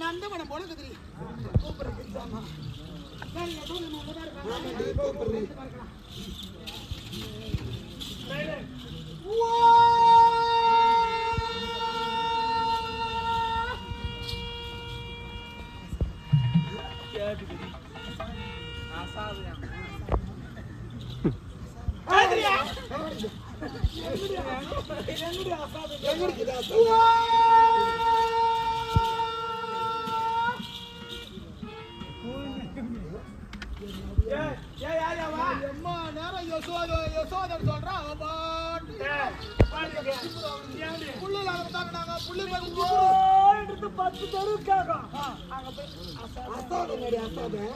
நந்தவனம் போல கதிரி கூப்பிடுறது ஆமா சரி, நான் யசோதன் சொல்றான் அவன் பாட்டு புல்லு இல்லாத தாக்குனாங்க புல்லு பார்த்து பத்து தெருவுக்காக. அங்க போய் அசாதம் நடி, அசாதம்.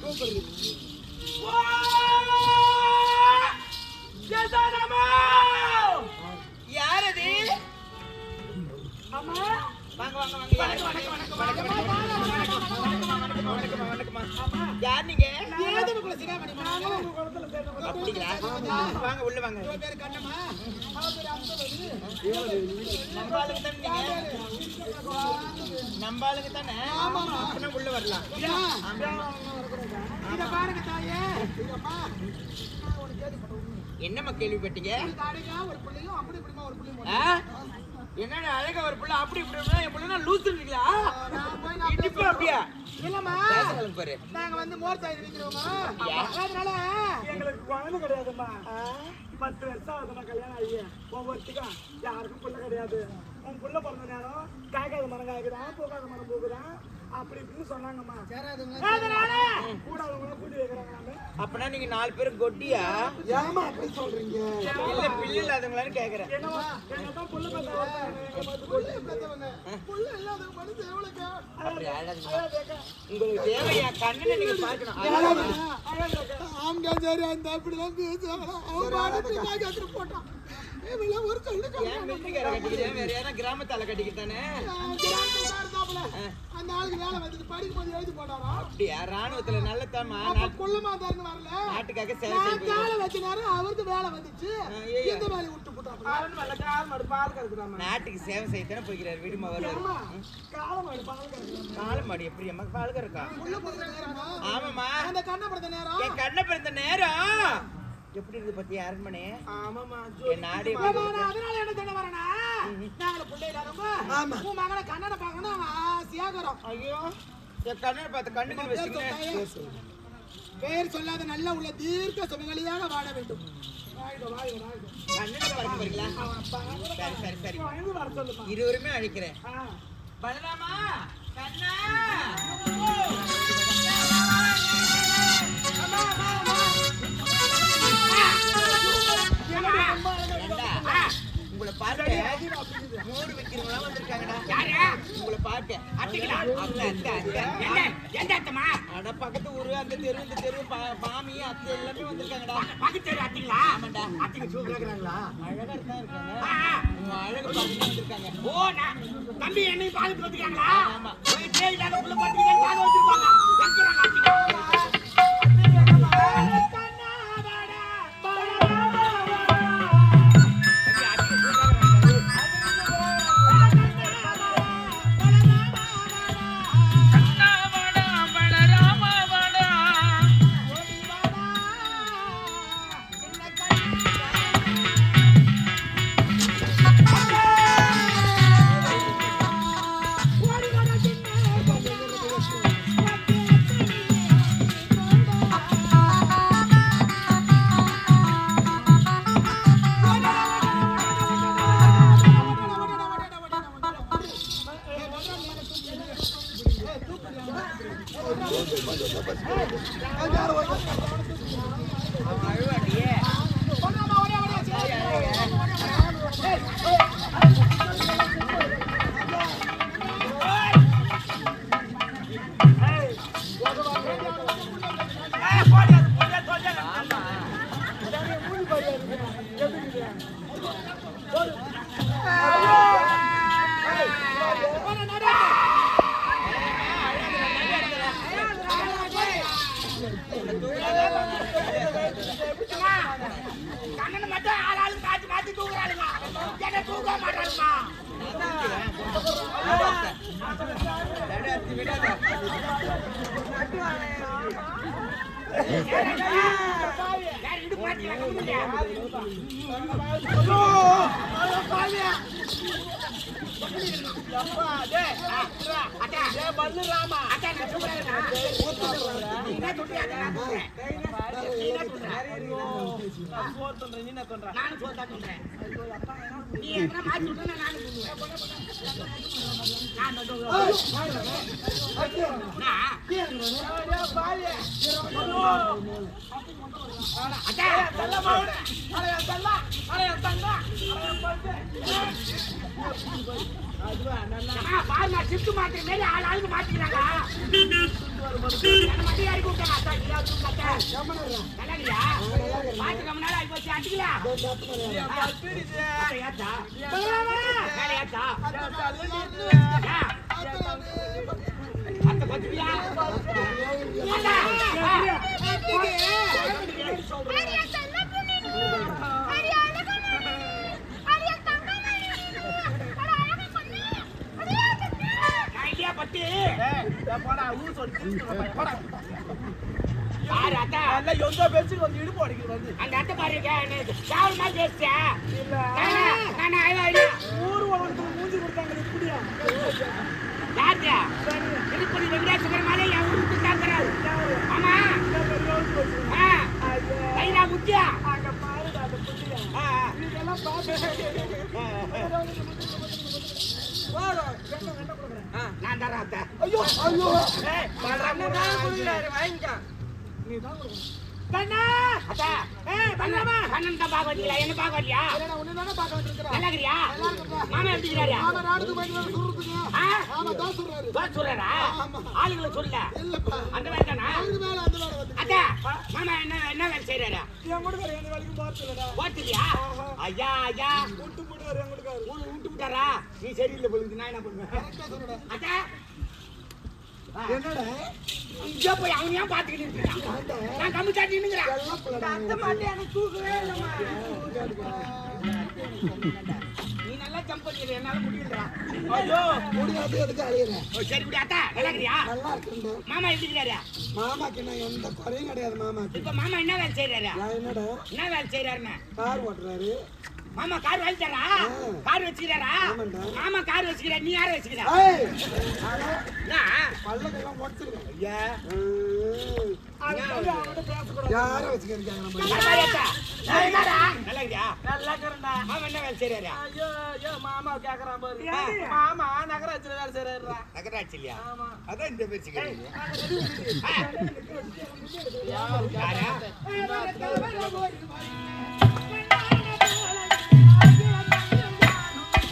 கூப்பிடுறது. யார் அது அம்மா? வாங்க வாங்க வாங்க. யாரு? வணக்கம் வணக்கம் வணக்கம்மா வணக்கம்மா யார் நீங்க ஏதனுக்குள்ள சிகாமணி அப்படிங்களா வாங்க உள்ள வாங்க பேர் கண்ணம்மா நம்ம தானே நீங்க நம்ம ஆளுங்க தானே அப்படின்னா உள்ள வரலாம் இத பாருங்க தாயே இதம்மா என்னம்மா கேள்விப்பட்டீங்க ஒரு பிள்ளையும் அப்படி இப்படிமா ஒரு பிள்ளையும்? என்னடா அழகா ஒரு புள்ள அப்படி இப்படி என் புள்ள லூஸ் இருக்கீங்களா நான் போய் நான் இடிப்பு அப்படியா இல்லம்மா. பாரு. நாங்க வந்து மோர் சாய் விக்கிறோமா அதனால எங்களுக்கு குழந்தை கிடையாதும்மா. பத்து வருஷம் ஆகுதுமா கல்யாணம் ஆகி. ஒவ்வொருத்துக்கும் யாருக்கும் புள்ள கிடையாது. உன் புள்ள பிறந்த நேரம் காய்க்காத மரம் காய்க்குதான் போகாத மரம் போகுதான் அப்படி இப்படின்னு சொன்னாங்கம்மா அதனால கூட அவங்க கூட்டி வைக்கிறாங்க நாம அப்பனா நீங்க நாலு பேரும் கொட்டியா? அப்படி சொல்றீங்க? இல்ல பிள்ளை இல்லாதவங்களான்னு கேக்குறேன். என்னதான் புள்ள பார்த்தா வருவாங்க, எங்களை பார்த்து கூட்டி புள்ள இல்லாத மனுஷன் எவ்வளவு அப்படி அழாதீங்க. உங்களுக்கு தேவை என் கண்ணனை நீங்க பார்க்கணும். ஆம்டா சரி அந்த அப்படிதான் பேசுவாங்களா அவன் பாட்டு போட்டான். ஒரு சொல்லு கிராமத்தால கட்டிக்கிட்டானே அந்த ஆளுக்கு வேலை வந்துட்டு படிக்கும் போது எழுதி போட்டாரா? அப்படியா? ராணுவத்துல நல்ல தாமா அப்ப குள்ளமா தரணும் வரல? நாட்டுக்காக சேவை நான் செய்ய காலை வச்ச நேரம் அவருக்கு வேலை வந்துச்சு. இந்த வேலையை விட்டு போட்டாப்புல? ஆள் நல்ல கால் மாடு பால் கறக்குதாம்மா நாட்டுக்கு சேவை செய்யத்தானே போய்க்கிறார் விடுமா வருவார் அம்மா காலம் மாடு பால் கறக்குதாம்மா காலம் மாடி எப்படி அம்மா பிறந்த நேரமா? ஆமாம்மா. அந்த கண்ணை பிறந்த நேரம்? என் கண்ணை பிறந்த நேரம்? எப்படி இருக்கு பத்தி அரண்மனை? ஆமாம்மா என் நாடு அதனால என்ன சொன்ன வரேனா? நாங்கள பிள்ளை இல்லாதவங்க உன் மகனை கண்ணனை பார்க்கணும் அவன் ஆசையாகிறோம் ஐயோ என் கண்ணனை பார்த்த கண்ணுக்கு வச்சுக்கிறேன் பெயர் சொல்லாத நல்ல உள்ள தீர்க்க சுமங்கலியாக வாழ வேண்டும். இருவருமே அழைக்கிறேன். பலராமா கண்ணா? பார்க்க அத்திங்களா அத்தை அத்தை அத்தை. எந்த அத்தமா அட பக்கத்து ஊரு அந்த தெரு இந்த தெரு மாமி அத்தை எல்லாமே வந்திருக்காங்கடா. பக்கத்து தெரு அத்திங்களா? ஆமாண்டா. அத்திங்க சூப்பரா இருக்கிறாங்களா? அழகா தான் இருக்காங்க. ஆ, உங்க அழகு பார்த்து வந்திருக்காங்க. ஓ நான் தம்பி என்னையும் பாத்துட்டு வந்துருக்காங்களா ஆமா. போய் பாத்துக்கிட்டே பாக்க வச்சிருப்பாங்க. எங்கிறாங்க அத்திங்க போக மாட்டாருமா பண்ணுறாமா அட்டா நான் சொல்றேன் என்ன சொல்றேன் நான் தான் சொல்லுவேன் நான் ஏய், பாவி. அட்டா தள்ள மாவுனே. அட, என் தள்ளா. அட, என் தங்கா. அட, என் பட்டு. அதுவா, நல்லா அம்மா, பாருங்க ஷிஃப்ட் மாத்திர மாரி ஆள் ஆளுக்கு மாத்திக்கிறாங்க முக்கியா. இதெல்லாம் பார்த்து ஆ, நான் தரேன் அத்தை ஐயோ ஐயோ கண்ணா அத்தா ஏய் கண்ணன் தான் என்ன பார்க்க வரலையா உன்னை தானே பார்க்க வந்திருக்கிறேன் நல்லா மாமா எப்படிங்கிறாரு ஆமா நாட்டுக்கு போயிட்டு வந்து சொல்றதுக்கு ஆமா சொல்ல இல்லப்பா அந்த வேலை தானா மேல அந்த வேலை வந்து அத்தா மாமா என்ன என்ன வேலை செய்யறாரு என் கூட எந்த வேலைக்கும் பார்த்தலடா ஐயா ஐயா விட்டு விட்டாரா நீ சரியில்லை பொழுது நான் என்ன பண்ணுவேன் என்னடா இங்க போய் அவன் ஏன் பாத்துக்கிட்டு இருக்கான் நான் கம்மி சாட்டி அந்த மாட்டே எனக்கு தூக்கவே இல்லம்மா நீ நல்லா ஜம்ப் பண்ணிடு என்னால முடியலடா ஐயோ முடியாது எதுக்கு அழியிறேன் ஓ, சரி அத்தா நல்லா இருக்கிறியா நல்லா இருக்குண்டா மாமா எப்படிங்கிறாரு மாமாக்கு என்ன எந்த குறையும் கிடையாது மாமாக்கு. இப்ப மாமா என்ன வேலை செய்யறாரு என்னடா? என்ன வேலை செய்யறாருன்னு கார் ஓட்டுறாரு. மாமா கார் வாங்கிட்டாரா? கார் வச்சுக்கிறாரா. மாமா கார் வச்சுக்கிறா. நீ யார வச்சுக்கிறா? பல்லக்கெல்லாம் உடச்சிருக்கேன் ஐயா. யாரை. மாமா என்ன வேலை செய்யறாரு. நகராட்சி இல்லையா ஆமா. அதான் இந்த பேச்சு